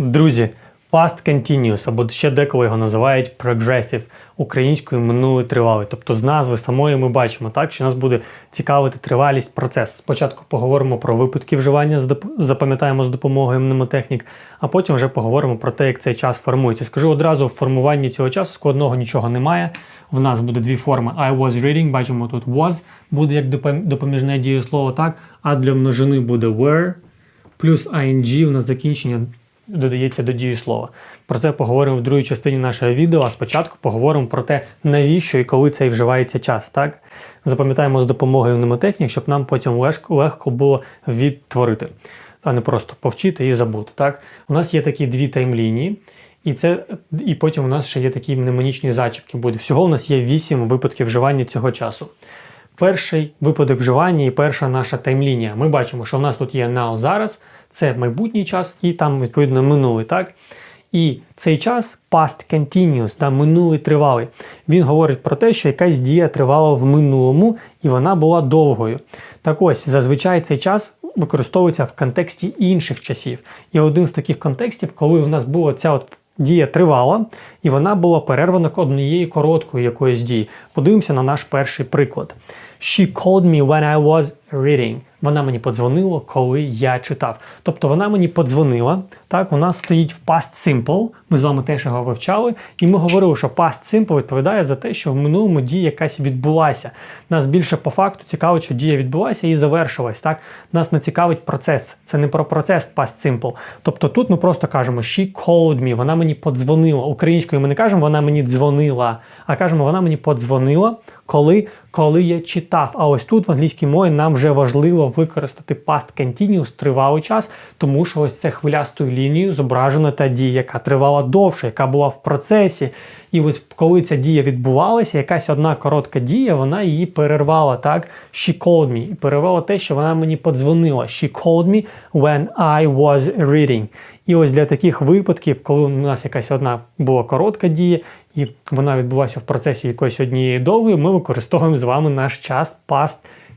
Друзі, past continuous, або ще деколи його називають progressive, українською минулий тривалий. Тобто з назви самої ми бачимо, так, що нас буде цікавити тривалість процес. Спочатку поговоримо про випадки вживання, запам'ятаємо з допомогою мнемотехнік, а потім вже поговоримо про те, як цей час формується. Скажу одразу, в формуванні цього часу складного нічого немає. В нас буде дві форми I was reading, бачимо тут was, буде як допом- допоміжне дієслово, так, а для множини буде were, плюс ing у нас закінчення додається до дієслова. Про це поговоримо в другій частині нашого відео, а спочатку поговоримо про те, навіщо і коли цей вживається час. Так? Запам'ятаємо з допомогою мнемотехнік, щоб нам потім легко, легко було відтворити, а не просто повчити і забути. Так? У нас є такі дві таймлінії. І це, і потім у нас ще є такі мнемонічні зачіпки. Буде. Всього у нас є вісім випадків вживання цього часу. Перший випадок вживання і перша наша таймлінія. Ми бачимо, що в нас тут є now зараз, це майбутній час, і там відповідно минулий. так? І цей час past continuous, да, минулий тривалий. Він говорить про те, що якась дія тривала в минулому і вона була довгою. Так ось, зазвичай цей час використовується в контексті інших часів. І один з таких контекстів, коли в нас була ця от дія тривала, і вона була перервана однією короткою якоюсь дією. Подивимося на наш перший приклад. She called me when I was reading. Вона мені подзвонила, коли я читав. Тобто вона мені подзвонила. Так, у нас стоїть в past simple. Ми з вами теж його вивчали, і ми говорили, що past simple відповідає за те, що в минулому дія якась відбулася. Нас більше по факту цікавить, що дія відбулася і завершилась. Так, нас не цікавить процес. Це не про процес past simple. Тобто тут ми просто кажемо she called me, вона мені подзвонила. Українською ми не кажемо, вона мені дзвонила, а кажемо, вона мені подзвонила, коли, коли я читав. А ось тут в англійській мові нам вже важливо використати past continuous тривалий час, тому що ось це хвилястою лінією зображена та дія, яка тривала довше, яка була в процесі. І ось коли ця дія відбувалася, якась одна коротка дія, вона її перервала. Так, she called me. І перервала те, що вона мені подзвонила. She called me when I was reading. І ось для таких випадків, коли у нас якась одна була коротка дія, і вона відбулася в процесі якоїсь однієї довгої, ми використовуємо з вами наш час past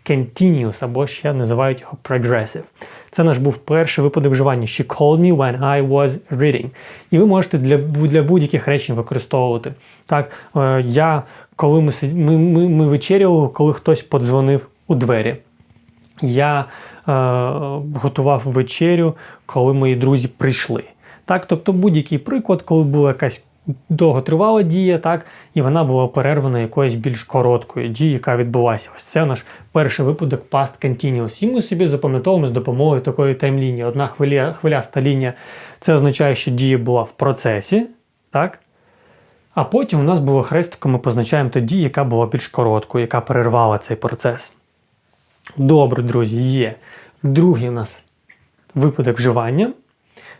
continuous, або ще називають його progressive. Це наш був перший випадок вживання. She called me when I was reading. І ви можете для, для будь-яких речень використовувати. Так, е, я, коли ми, ми, ми, ми вечеряли, коли хтось подзвонив у двері. Я е, готував вечерю, коли мої друзі прийшли. Так, тобто будь-який приклад, коли була якась довготривала дія, так, і вона була перервана якоюсь більш короткою дією, яка відбулася. Ось це наш перший випадок past continuous. І ми собі запам'ятовуємо з допомогою такої таймлінії. Одна хвиля, хвиляста лінія це означає, що дія була в процесі. так, а потім у нас було хрестиком, ми позначаємо тоді, яка була більш короткою, яка перервала цей процес. Добре, друзі, є. Другий у нас випадок вживання.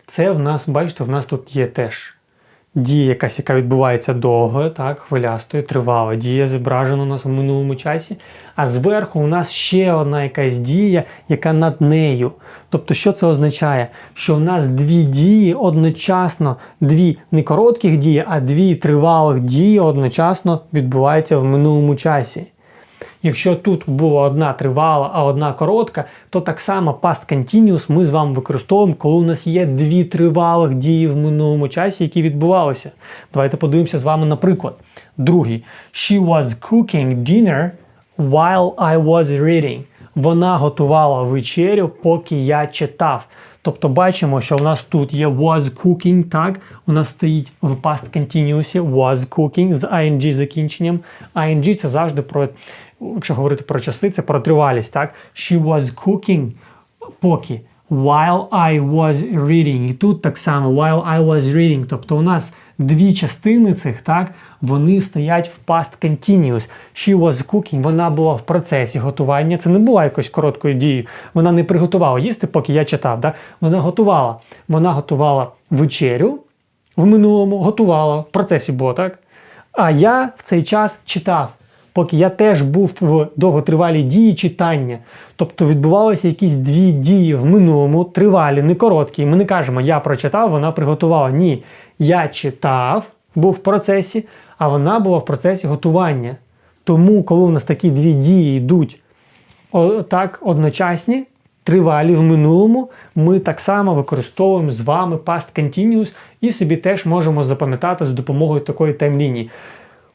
Це в нас, бачите, в нас тут є теж дія, якась, яка відбувається довго, так, хвилястою, тривала. Дія зображена у нас в минулому часі. А зверху у нас ще одна якась дія, яка над нею. Тобто, що це означає? Що в нас дві дії одночасно, дві не коротких дії, а дві тривалих дії одночасно відбуваються в минулому часі. Якщо тут була одна тривала, а одна коротка, то так само past continuous ми з вами використовуємо, коли у нас є дві тривалих дії в минулому часі, які відбувалися. Давайте подивимося з вами на приклад. Другий. She was cooking dinner while I was reading. Вона готувала вечерю, поки я читав. Тобто бачимо, що в нас тут є was cooking, так? У нас стоїть в past continuous was cooking з ing закінченням. ing це завжди про, якщо говорити про часи, це про тривалість, так? She was cooking поки. While I was reading. І тут так само while I was reading. Тобто у нас дві частини цих, так, вони стоять в past continuous. She was cooking, вона була в процесі готування. Це не була якоюсь короткою дією. Вона не приготувала їсти, поки я читав. Так? Вона готувала. Вона готувала вечерю в минулому, готувала, в процесі було, так? А я в цей час читав поки я теж був в довготривалій дії читання. Тобто відбувалися якісь дві дії в минулому, тривалі, не короткі. Ми не кажемо, я прочитав, вона приготувала. Ні. Я читав, був в процесі, а вона була в процесі готування. Тому, коли в нас такі дві дії йдуть так одночасні, тривалі в минулому, ми так само використовуємо з вами past continuous і собі теж можемо запам'ятати за допомогою такої таймлінії.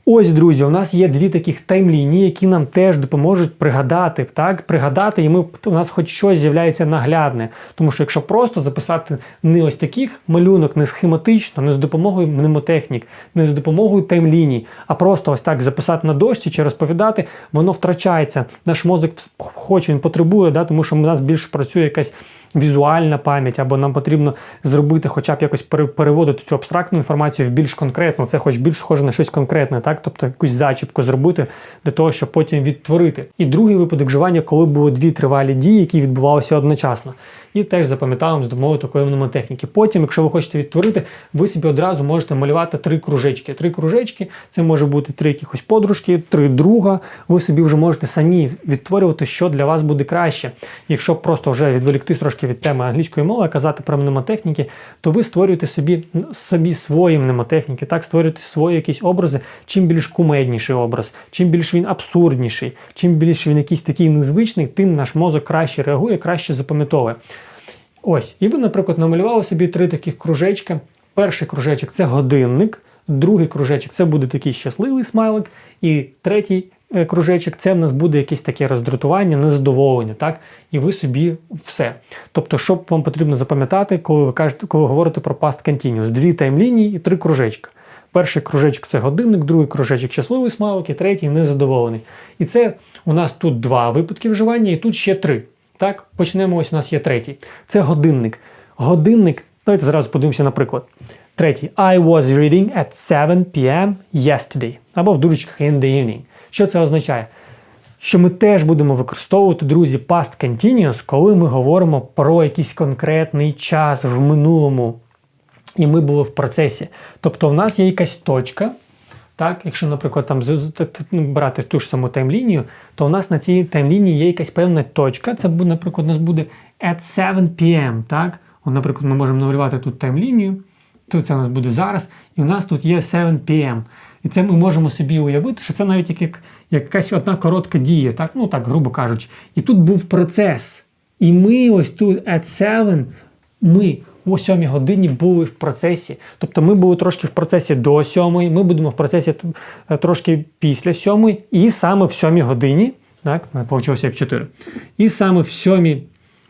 Ось, друзі, у нас є дві таких таймлінії, які нам теж допоможуть пригадати, так, пригадати, і ми, у нас хоч щось з'являється наглядне. Тому що якщо просто записати не ось таких малюнок, не схематично, не з допомогою мнемотехнік, не з допомогою таймліній, а просто ось так записати на дошці чи розповідати, воно втрачається. Наш мозок хоче, він потребує, да, тому що у нас більше працює якась візуальна пам'ять, або нам потрібно зробити, хоча б якось пере- переводити цю абстрактну інформацію в більш конкретну. Це хоч більш схоже на щось конкретне, так? Тобто якусь зачіпку зробити для того, щоб потім відтворити. І другий випадок вживання, коли було дві тривалі дії, які відбувалися одночасно. І теж запам'ятаємо з допомогою такої мнемотехніки. Потім, якщо ви хочете відтворити, ви собі одразу можете малювати три кружечки. Три кружечки це може бути три якихось подружки, три друга. Ви собі вже можете самі відтворювати, що для вас буде краще. Якщо просто вже відволіктись трошки від теми англійської мови, казати про мнемотехніки, то ви створюєте собі, собі свої мнемотехніки, так створюєте свої якісь образи. Чим більш кумедніший образ, чим більш він абсурдніший, чим більш він якийсь такий незвичний, тим наш мозок краще реагує, краще запам'ятовує. Ось, і ви, наприклад, намалювали собі три таких кружечка. Перший кружечок це годинник, другий кружечок це буде такий щасливий смайлик, і третій е, кружечок це в нас буде якесь таке роздратування, незадоволення. так? І ви собі все. Тобто, що вам потрібно запам'ятати, коли ви кажете, коли говорите про past continuous? Дві таймлінії і три кружечка. Перший кружечок це годинник, другий кружечок щасливий смайлик, і третій незадоволений. І це у нас тут два випадки вживання, і тут ще три. Так, почнемо. Ось у нас є третій. Це годинник. Годинник. Давайте зразу подивимося на приклад. Третій. I was reading at 7 p.m. yesterday. Або в дужечках in the evening. Що це означає? Що ми теж будемо використовувати, друзі, past continuous, коли ми говоримо про якийсь конкретний час в минулому. І ми були в процесі. Тобто в нас є якась точка. Так, якщо, наприклад, там ну, брати ту ж саму таймлінію, то у нас на цій таймлінії є якась певна точка. Це буде, наприклад, у нас буде at 7 p.m. Так? От, наприклад, ми можемо намалювати тут таймлінію. Тут це у нас буде зараз, і у нас тут є 7 p.m. І це ми можемо собі уявити, що це навіть як, як якась одна коротка дія, так? ну так, грубо кажучи. І тут був процес. І ми ось тут at 7, ми о 7 годині були в процесі. Тобто ми були трошки в процесі до 7, ми будемо в процесі е, трошки після 7, і саме в 7 годині, так, вийшло як 4. І саме в 7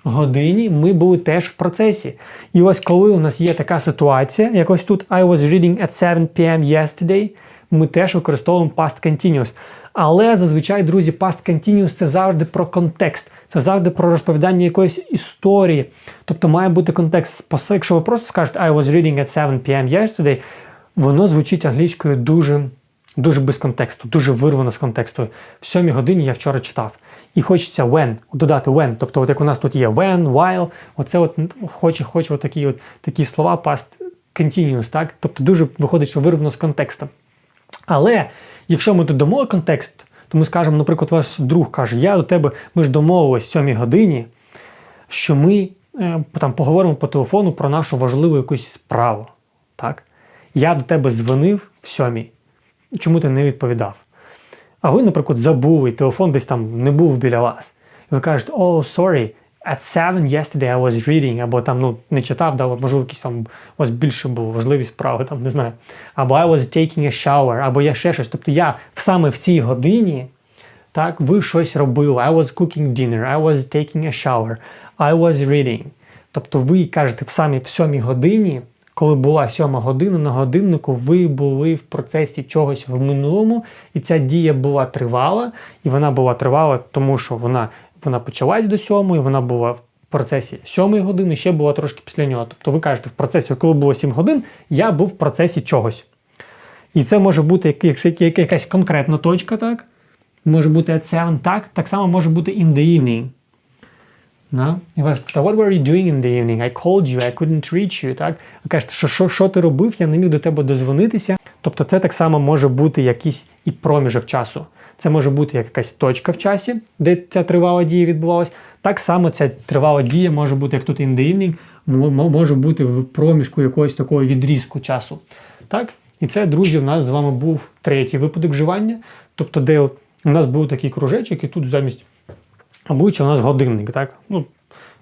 годині ми були теж в процесі. І ось коли у нас є така ситуація, як ось тут I was reading at 7 p.m. yesterday, ми теж використовуємо past continuous. Але зазвичай, друзі, past continuous це завжди про контекст, це завжди про розповідання якоїсь історії. Тобто має бути контекст. Якщо ви просто скажете I was reading at 7 p.m. yesterday, воно звучить англійською дуже, дуже без контексту, дуже вирвано з контексту. В 7 годині я вчора читав. І хочеться when, додати when. Тобто, от як у нас тут є when, while, оце от хоче, хоче от такі, от, такі слова past continuous, так? Тобто дуже виходить, що вирвано з контексту. Але якщо ми додамо контекст, то ми скажемо, наприклад, ваш друг каже, я до тебе, ми ж домовились в 7 годині, що ми е, там поговоримо по телефону про нашу важливу якусь справу. Так? Я до тебе дзвонив в 7. Чому ти не відповідав? А ви, наприклад, забули, телефон десь там не був біля вас. Ви кажете, oh, sorry, at 7 yesterday I was reading, або там ну, не читав, да, можливо, якісь там у вас більше було важливі справи, там, не знаю. Або I was taking a shower, або я ще щось. Тобто я саме в цій годині, так, ви щось робили. I was cooking dinner, I was taking a shower, I was reading. Тобто ви кажете в самі в сьомій годині, коли була сьома година на годиннику, ви були в процесі чогось в минулому, і ця дія була тривала, і вона була тривала, тому що вона, вона почалась до сьомої, вона була в процесі сьомої години, ще була трошки після нього. Тобто ви кажете, в процесі, коли було 7 годин, я був в процесі чогось. І це може бути як- якась конкретна точка, так? Може бути at 7, так, так само може бути in the evening. No? І вас питає, what were you doing in the evening? I called you, I couldn't reach you. Так? Ви кажете, що, що, що ти робив, я не міг до тебе дозвонитися. Тобто це так само може бути якийсь і проміжок часу. Це може бути як якась точка в часі, де ця тривала дія відбувалась. Так само ця тривала дія може бути, як тут in the evening, може бути в проміжку якогось такого відрізку часу. Так? І це, друзі, у нас з вами був третій випадок вживання. Тобто, де у нас був такий кружечок, і тут замість обличчя у нас годинник. Так? Ну,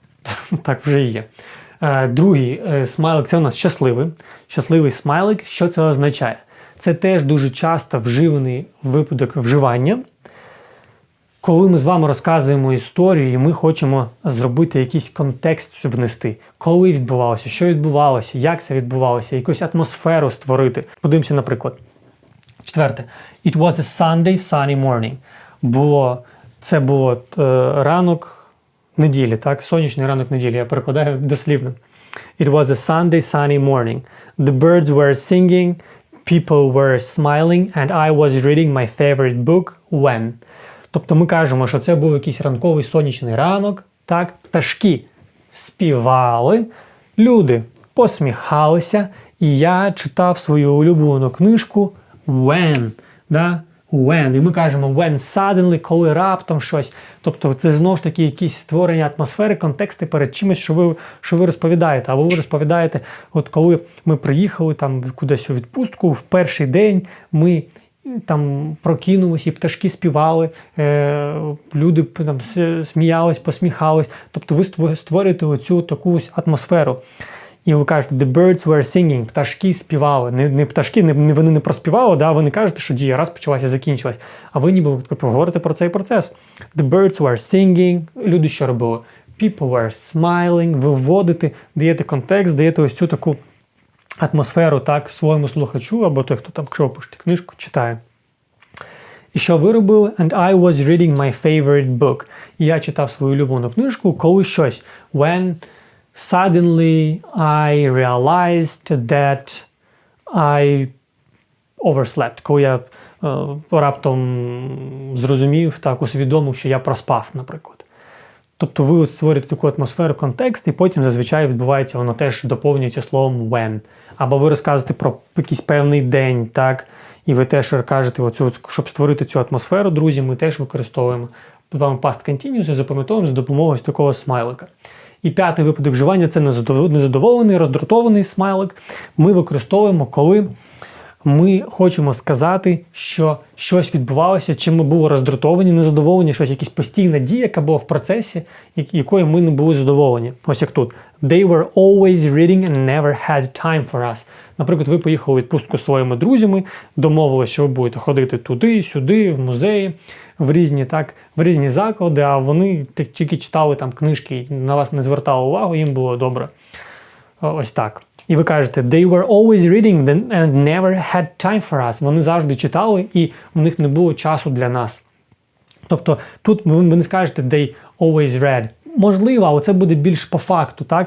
так вже і є. Е, Другий е, смайлик це у нас щасливий. Щасливий смайлик. Що це означає? Це теж дуже часто вживаний випадок вживання. Коли ми з вами розказуємо історію, і ми хочемо зробити якийсь контекст внести, коли відбувалося, що відбувалося, як це відбувалося, якусь атмосферу створити. Подивимося, наприклад. Четверте. It was a Sunday sunny morning. Було, це було е, ранок неділі, так? Сонячний ранок неділі. Я перекладаю дослівно. It was a Sunday sunny morning. The birds were singing, people were smiling, and I was reading my favorite book when. Тобто ми кажемо, що це був якийсь ранковий сонячний ранок, так? Пташки співали, люди посміхалися, і я читав свою улюблену книжку when. Да? When. І ми кажемо when suddenly, коли раптом щось. Тобто це знову ж таки якісь створення атмосфери, контексти перед чимось, що ви що ви розповідаєте. Або ви розповідаєте, от коли ми приїхали там кудись у відпустку, в перший день ми там прокинулись, і пташки співали, е, люди там сміялись, посміхались. Тобто ви створюєте оцю таку атмосферу. І ви кажете, the birds were singing, пташки співали. Не не пташки, не, вони не проспівали, да, ви не кажете, що дія раз почалася, закінчилась. А ви ніби говорите про цей процес. The birds were singing, люди що робили? People were smiling, ви вводите, даєте контекст, даєте ось цю таку атмосферу так, своєму слухачу, або той, хто там, якщо пишете книжку, читає. І що ви робили? And I was reading my favorite book. І я читав свою улюблену книжку, коли щось. When suddenly I realized that I overslept. Коли я е, раптом зрозумів, так, усвідомив, що я проспав, наприклад. Тобто ви створюєте таку атмосферу, контекст, і потім зазвичай відбувається, воно теж доповнюється словом when. Або ви розказуєте про якийсь певний день, так? І ви теж кажете, оцю, щоб створити цю атмосферу, друзі, ми теж використовуємо вам past continuous і запам'ятовуємо з допомогою такого смайлика. І п'ятий випадок вживання це незадоволений, роздратований смайлик. Ми використовуємо, коли ми хочемо сказати, що щось відбувалося, чим ми були роздратовані, незадоволені, щось якась постійна дія, яка була в процесі, якої ми не були задоволені. Ось як тут. They were always reading and never had time for us. Наприклад, ви поїхали у відпустку з своїми друзями, домовилися, що ви будете ходити туди, сюди, в музеї, в різні так, в різні заклади, а вони тільки читали там книжки, на вас не звертали увагу, їм було добре. Ось так. І ви кажете, they were always reading and never had time for us. Вони завжди читали, і у них не було часу для нас. Тобто тут ви не скажете they always read. Можливо, але це буде більш по факту, так?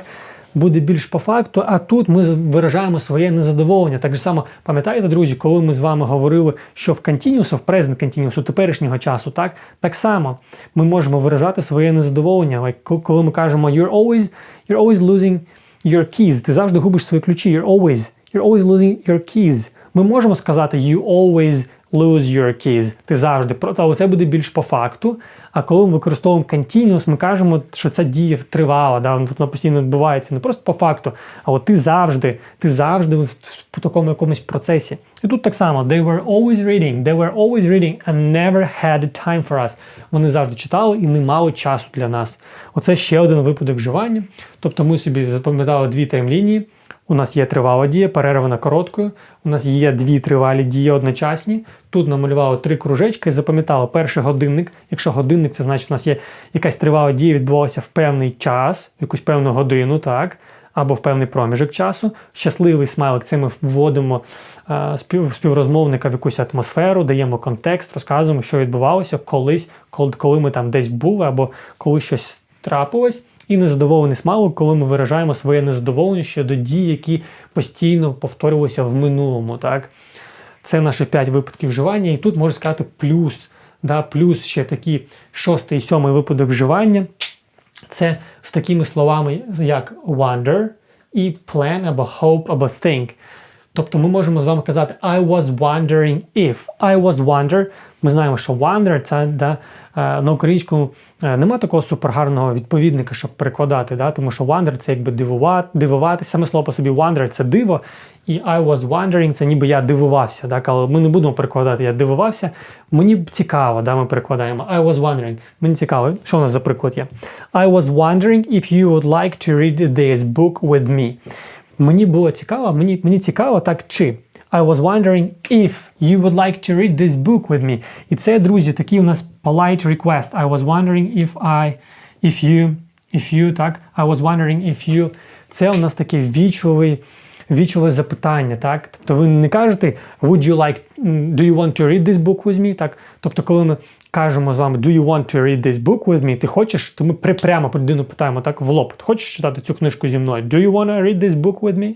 Буде більш по факту, а тут ми виражаємо своє незадоволення. Так же само, пам'ятаєте, друзі, коли ми з вами говорили, що в continuous, в present continuous, у теперішнього часу, так так само ми можемо виражати своє незадоволення. Коли ми кажемо you're always, you're always losing your keys. Ти завжди губиш свої ключі. You're always you're always losing your keys. Ми можемо сказати you always lose your keys. Ти завжди але це буде більш по факту. А коли ми використовуємо continuous, ми кажемо, що ця дія тривала, да, вона постійно відбувається не просто по факту, а от ти завжди, ти завжди в такому якомусь процесі. І тут так само, they were always reading, they were always reading and never had time for us. Вони завжди читали і не мали часу для нас. Оце ще один випадок вживання. Тобто ми собі запам'ятали дві таймлінії. У нас є тривала дія, перервана короткою. У нас є дві тривалі дії одночасні. Тут намалювали три кружечки запам'ятали перший годинник. Якщо годинник, це значить, у нас є якась тривала дія, відбувалася в певний час, в якусь певну годину, так, або в певний проміжок часу. Щасливий смайлик це ми вводимо е, спів, співрозмовника в якусь атмосферу, даємо контекст, розказуємо, що відбувалося колись, коли, коли ми там десь були, або коли щось трапилось і незадоволений смайлик, коли ми виражаємо своє незадоволення щодо дій, які постійно повторювалися в минулому. Так? Це наші 5 випадків вживання, і тут можна сказати плюс. Да, Плюс ще такий шостий і сьомий випадок вживання. Це з такими словами, як wonder і plan або hope або think. Тобто ми можемо з вами казати I was wondering if. I was wonder. Ми знаємо, що wonder це да, на українському е, нема такого супергарного відповідника, щоб перекладати. Да? Тому що wonder це якби дивувати, дивувати. Саме слово по собі wonder це диво. І I was wondering, це ніби я дивувався, так? але ми не будемо перекладати, я дивувався. Мені цікаво, да, ми перекладаємо. I was wondering. Мені цікаво, що у нас за приклад є. I was wondering if you would like to read this book with me. Мені було цікаво, мені, мені цікаво так чи. I was wondering if you would like to read this book with me. І це, друзі, такий у нас polite request. I was wondering if I, if you, if you, так, I was wondering if you. Це у нас таке вічливий, вічливе запитання, так? Тобто ви не кажете would you like, do you want to read this book with me, так? Тобто, коли ми кажемо з вами do you want to read this book with me, ти хочеш, то ми прямо людину питаємо так в лоб. Ти хочеш читати цю книжку зі мною? Do you want to read this book with me?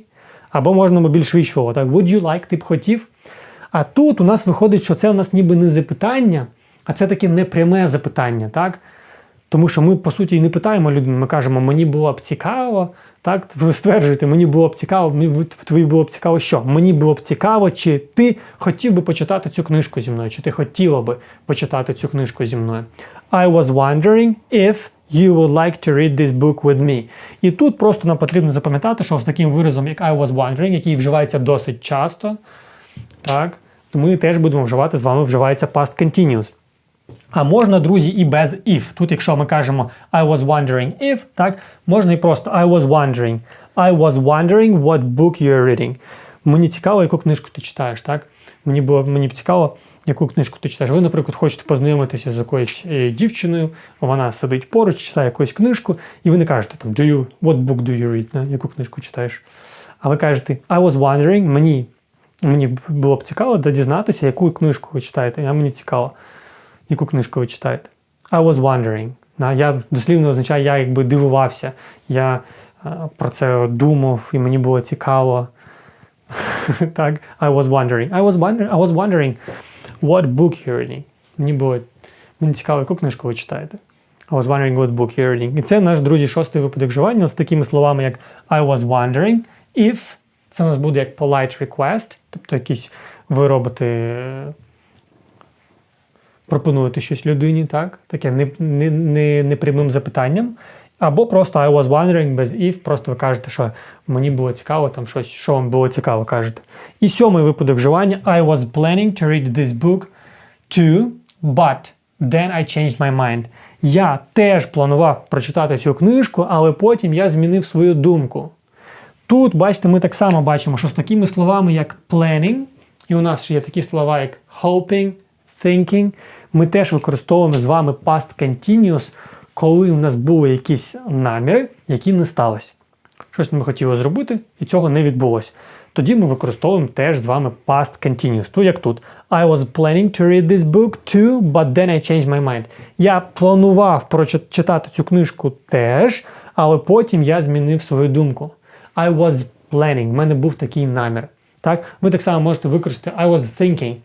Або можна більш вічливо, так? Would you like, ти б хотів? А тут у нас виходить, що це у нас ніби не запитання, а це таке непряме запитання, так? Тому що ми, по суті, і не питаємо людину, ми кажемо, мені було б цікаво, так? Ви стверджуєте, мені було б цікаво, мені тобі було б цікаво, що? Мені було б цікаво, чи ти хотів би почитати цю книжку зі мною, чи ти хотіла би почитати цю книжку зі мною. I was wondering if you would like to read this book with me. І тут просто нам потрібно запам'ятати, що з таким виразом, як I was wondering, який вживається досить часто, так, то ми теж будемо вживати з вами вживається past continuous. А можна, друзі, і без if. Тут, якщо ми кажемо I was wondering if, так, можна і просто I was wondering. I was wondering what book you're reading. Мені цікаво, яку книжку ти читаєш, так? Мені було мені цікаво, яку книжку ти читаєш. Ви, наприклад, хочете познайомитися з якоюсь е, дівчиною, вона сидить поруч, читає якусь книжку, і ви не кажете там, do you, what book do you read, да? яку книжку читаєш. А ви кажете, I was wondering, мені, мені було б цікаво дізнатися, яку книжку ви читаєте. А мені цікаво яку книжку ви читаєте. I was wondering. Я дослівно означає, я якби дивувався. Я е, про це думав, і мені було цікаво. так, I was wondering. I was wondering, I was wondering what book you're reading. Мені було мені цікаво, яку книжку ви читаєте. I was wondering what book you're reading. І це наш, друзі, шостий випадок вживання з такими словами, як I was wondering if. Це у нас буде як polite request, тобто якісь ви робите е, пропонуєте щось людині, так? Таке не, не, не, непрямим запитанням. Або просто I was wondering без if, просто ви кажете, що мені було цікаво, там щось, що вам було цікаво, кажете. І сьомий випадок вживання I was planning to read this book too, but then I changed my mind. Я теж планував прочитати цю книжку, але потім я змінив свою думку. Тут, бачите, ми так само бачимо, що з такими словами, як planning, і у нас ще є такі слова, як hoping, thinking, ми теж використовуємо з вами past continuous, коли у нас були якісь наміри, які не сталося. Щось ми хотіли зробити, і цього не відбулося. Тоді ми використовуємо теж з вами past continuous. Тут як тут. I was planning to read this book too, but then I changed my mind. Я планував прочитати цю книжку теж, але потім я змінив свою думку. I was planning. У мене був такий намір. Так? Ви так само можете використати I was thinking.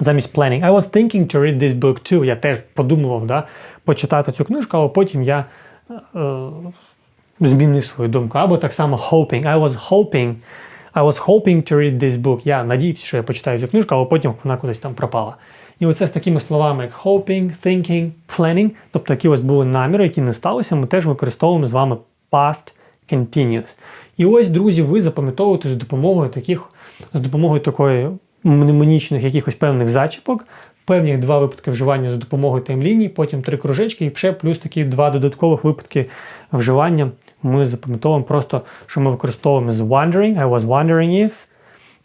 Замість planning. I was thinking to read this book too. Я теж подумував, да, почитати цю книжку, але потім я е, змінив свою думку. Або так само hoping. I was hoping. I was hoping to read this book. Я надіявся, що я почитаю цю книжку, але потім вона кудись там пропала. І оце з такими словами, як hoping, thinking, planning, тобто які ось були наміри, які не сталися, ми теж використовуємо з вами past continuous. І ось, друзі, ви запам'ятовуєте з допомогою таких, з допомогою такої мнемонічних якихось певних зачіпок, певні два випадки вживання за допомогою таймлінії, потім три кружечки, і ще плюс такі два додаткових випадки вживання. Ми запам'ятовуємо просто, що ми використовуємо з wondering, I was wondering if,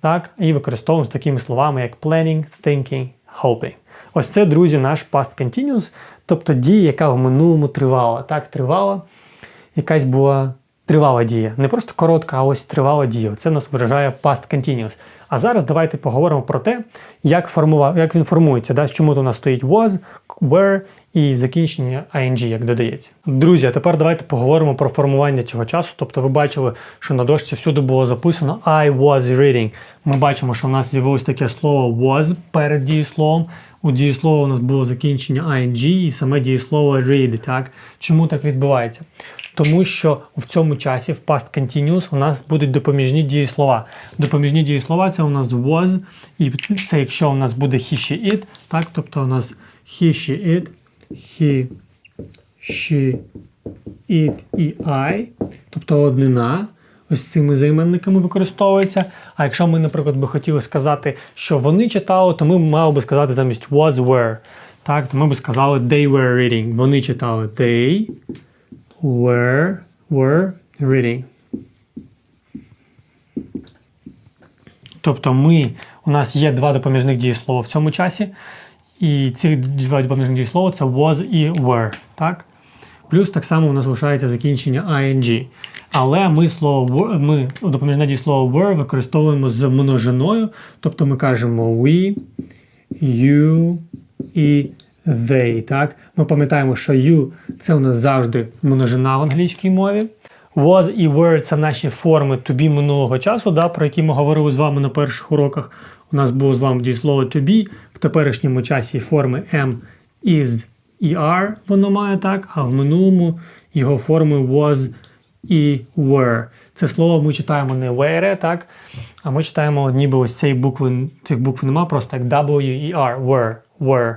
так, і використовуємо з такими словами, як planning, thinking, hoping. Ось це, друзі, наш past continuous, тобто дія, яка в минулому тривала. Так, тривала, якась була тривала дія. Не просто коротка, а ось тривала дія. Це нас виражає past continuous. А зараз давайте поговоримо про те, як, формува... як він формується, да? чому то у нас стоїть was, were і закінчення ing, як додається. Друзі, а тепер давайте поговоримо про формування цього часу. Тобто ви бачили, що на дошці всюди було записано I was reading. Ми бачимо, що у нас з'явилось таке слово was перед дієсловом. У дієслова у нас було закінчення ing і саме дієслово read. Так? Чому так відбувається? Тому що в цьому часі, в past continuous, у нас будуть допоміжні дієслова. Допоміжні дієслова це у нас was, і це якщо у нас буде he, she, it, так, тобто у нас he, she, it, he, she, it і I, тобто однина. ось цими займенниками використовується. А якщо ми, наприклад, би хотіли сказати, що вони читали, то ми мали би сказати замість was were. Так, то ми би сказали they were reading. Вони читали they were, were reading. Тобто ми, у нас є два допоміжних дієслова в цьому часі. І ці два допоміжних дієслова це was і were. Так? Плюс так само у нас залишається закінчення ing. Але ми слово ми допоміжне дієслово were використовуємо з множиною. Тобто ми кажемо we, you і they. Так? Ми пам'ятаємо, що you це у нас завжди множина в англійській мові. Was і were це наші форми to be минулого часу, да, про які ми говорили з вами на перших уроках. У нас було з вами дієслово to be, в теперішньому часі форми am, is і are воно має так, а в минулому його форми was і were. Це слово ми читаємо не were, так, а ми читаємо ніби ось цієї букви, цих букв нема, просто як W і R, were, were.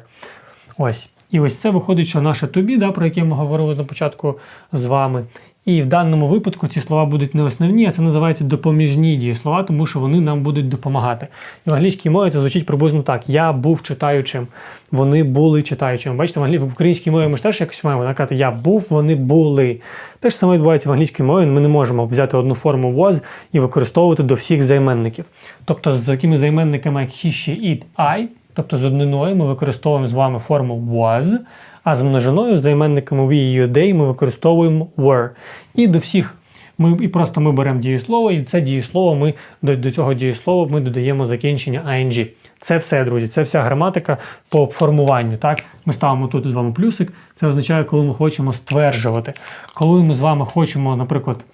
Ось. І ось це виходить, що наше be, да, про яке ми говорили на початку з вами. І в даному випадку ці слова будуть не основні, а це називається допоміжні дієслова, тому що вони нам будуть допомагати. І в англійській мові це звучить приблизно так: я був читаючим, вони були читаючими. Бачите, в, англі... в українській мові ми ж теж якось маємо казати Я був, вони були. Те ж саме відбувається в англійській мові. Ми не можемо взяти одну форму was і використовувати до всіх займенників. Тобто, з такими займенниками, як he, she, it, I, тобто з одниною ми використовуємо з вами форму was. А з множиною, з займенниками we і they ми використовуємо were. І до всіх ми і просто ми беремо дієслово, і це дієслово ми до, до цього дієслова ми додаємо закінчення ing. Це все, друзі, це вся граматика по формуванню. Так? Ми ставимо тут з вами плюсик. Це означає, коли ми хочемо стверджувати. Коли ми з вами хочемо, наприклад,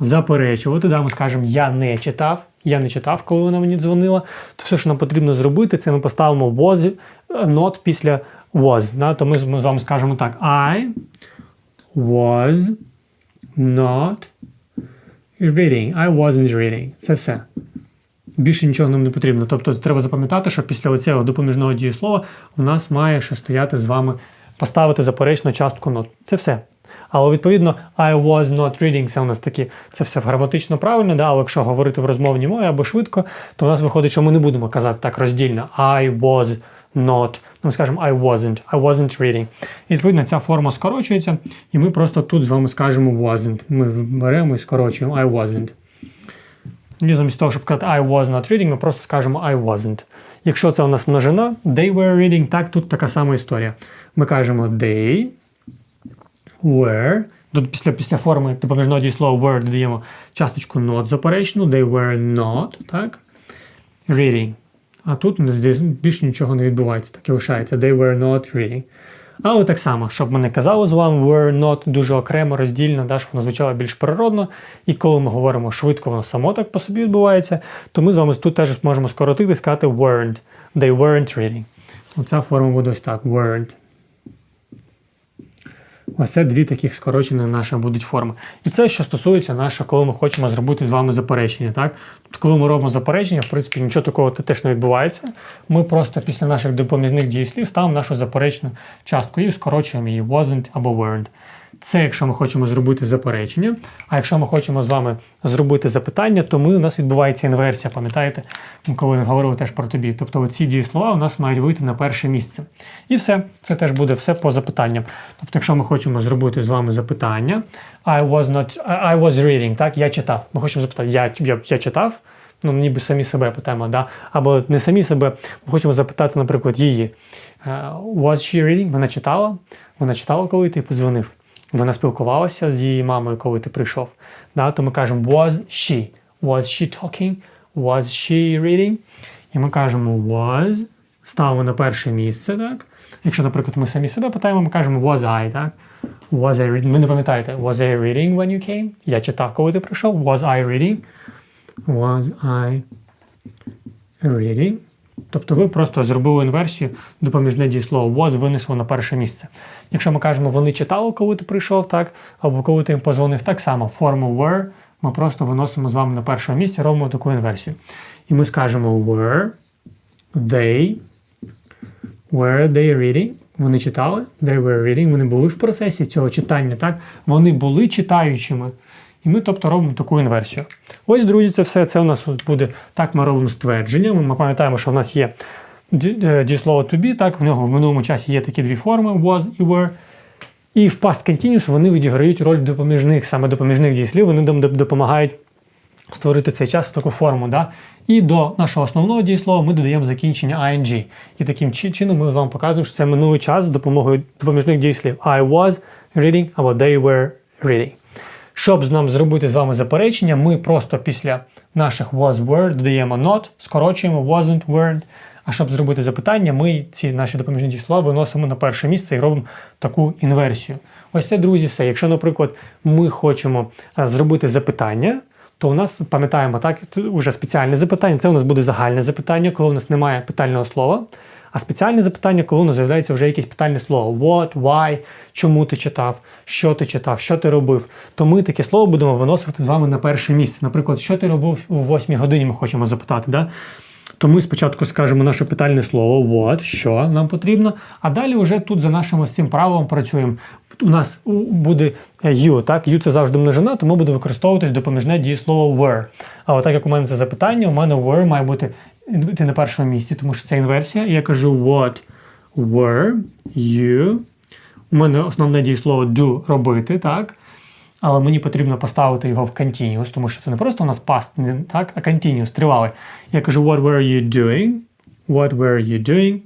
заперечувати, да, ми скажемо Я не читав. Я не читав, коли вона мені дзвонила. То все, що нам потрібно зробити, це ми поставимо was not після was. Да? То ми з вами скажемо так: I was not reading. I wasn't reading. Це все. Більше нічого нам не потрібно. Тобто треба запам'ятати, що після цього допоміжного дієслова у нас має ще стояти з вами, поставити заперечну частку not. Це все. Але відповідно, I was not reading, це у нас такі, це все граматично правильно, да? але якщо говорити в розмовній мові або швидко, то у нас виходить, що ми не будемо казати так роздільно. I was not. Ми скажемо I wasn't, I wasn't reading. І відповідно ця форма скорочується, і ми просто тут з вами скажемо wasn't. Ми беремо і скорочуємо I wasn't. І замість того, щоб казати I was not reading, ми просто скажемо I wasn't. Якщо це у нас множина, they were reading, так тут така сама історія. Ми кажемо they were. Тут після після форми допоміжного дієслова were додаємо часточку not заперечну, they were not, так? Reading. А тут більше нічого не відбувається, так і лишається. They were not reading. Але так само, щоб ми не казали з вами were not дуже окремо, роздільно, да, щоб воно звучало більш природно. І коли ми говоримо швидко, воно само так по собі відбувається, то ми з вами тут теж можемо скоротити і сказати weren't. They weren't reading. Оця форма буде ось так: weren't. Оце дві таких скорочені наші будуть форми. І це, що стосується нашого, коли ми хочемо зробити з вами заперечення. Так? Тобто, коли ми робимо заперечення, в принципі, нічого такого теж не відбувається. Ми просто після наших допоміжних дієслів ставимо нашу заперечну частку і скорочуємо її wasn't або weren't. Це якщо ми хочемо зробити заперечення. А якщо ми хочемо з вами зробити запитання, то ми, у нас відбувається інверсія, пам'ятаєте? Коли говорили теж про тобі. Тобто ці дієслова у нас мають вийти на перше місце. І все. Це теж буде все по запитанням. Тобто, якщо ми хочемо зробити з вами запитання, I was not, I was reading, так, я читав. Ми хочемо запитати, я, я, я читав. Ну, ніби самі себе питаємо, да? або не самі себе, ми хочемо запитати, наприклад, її. Uh, was she reading? Вона читала? Вона читала, коли ти позвонив. Вона спілкувалася з її мамою, коли ти прийшов. Да? То ми кажемо was she. Was she talking? Was she reading? І ми кажемо was, ставимо на перше місце. так? Якщо, наприклад, ми самі себе питаємо, ми кажемо was I. так? Was I reading? Ви не пам'ятаєте, was I reading when you came? Я читав, коли ти прийшов. Was I reading? Was I reading? Тобто ви просто зробили інверсію, допоміжне дієслово was винесло на перше місце. Якщо ми кажемо, вони читали, коли ти прийшов, так, або коли ти їм позвонив, так само форму were ми просто виносимо з вами на перше місце, робимо таку інверсію. І ми скажемо were they were they reading? Вони читали, they were reading, вони були в процесі цього читання, так? Вони були читаючими. І ми, тобто, робимо таку інверсію. Ось, друзі, це все. Це у нас буде так. Ми робимо ствердження. Ми пам'ятаємо, що в нас є е, дієслово to be, так, в нього в минулому часі є такі дві форми was і were. І в past continuous вони відіграють роль допоміжних, саме допоміжних дієслів, вони нам допомагають створити цей час в таку форму. Да? І до нашого основного дієслова ми додаємо закінчення ing. І таким чином ми вам показуємо, що це минулий час з допомогою допоміжних дієслів I was reading або they were reading. Щоб нам зробити з вами заперечення, ми просто після наших was were додаємо not, скорочуємо wasn't weren't. А щоб зробити запитання, ми ці наші допоміжні дієслова виносимо на перше місце і робимо таку інверсію. Ось це, друзі, все. Якщо, наприклад, ми хочемо е, зробити запитання, то у нас пам'ятаємо так, вже спеціальне запитання. Це у нас буде загальне запитання, коли у нас немає питального слова. А спеціальне запитання, коли у нас з'являється вже якесь питальне слово: what, why, чому ти читав, що ти читав, що ти робив. То ми таке слово будемо виносити з вами на перше місце. Наприклад, що ти робив у 8 годині, ми хочемо запитати. Да? То ми спочатку скажемо наше питальне слово what, що нам потрібно, а далі вже тут за нашим ось цим правилом працюємо. У нас буде you, так? You це завжди множина, тому буде використовуватись допоміжне дієслово were. А отак як у мене це запитання, у мене were має бути бути на першому місці, тому що це інверсія. Я кажу what were you. У мене основне дієслово do робити, так? Але мені потрібно поставити його в continuous, тому що це не просто у нас past, так, а continuous, тривалий. Я кажу, what were you doing? What were you doing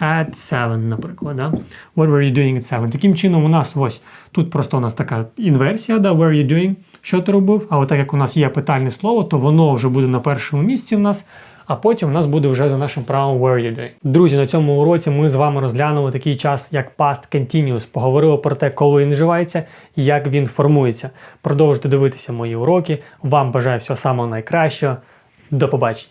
at 7, наприклад. Да? What were you doing at 7? Таким чином, у нас ось тут просто у нас така інверсія, да? where you doing? Що ти робив? А от так як у нас є питальне слово, то воно вже буде на першому місці в нас. А потім у нас буде вже за нашим правом where you doing. Друзі, на цьому уроці ми з вами розглянули такий час, як past continuous. Поговорили про те, коли він вживається і як він формується. Продовжуйте дивитися мої уроки. Вам бажаю всього самого найкращого. До побачення.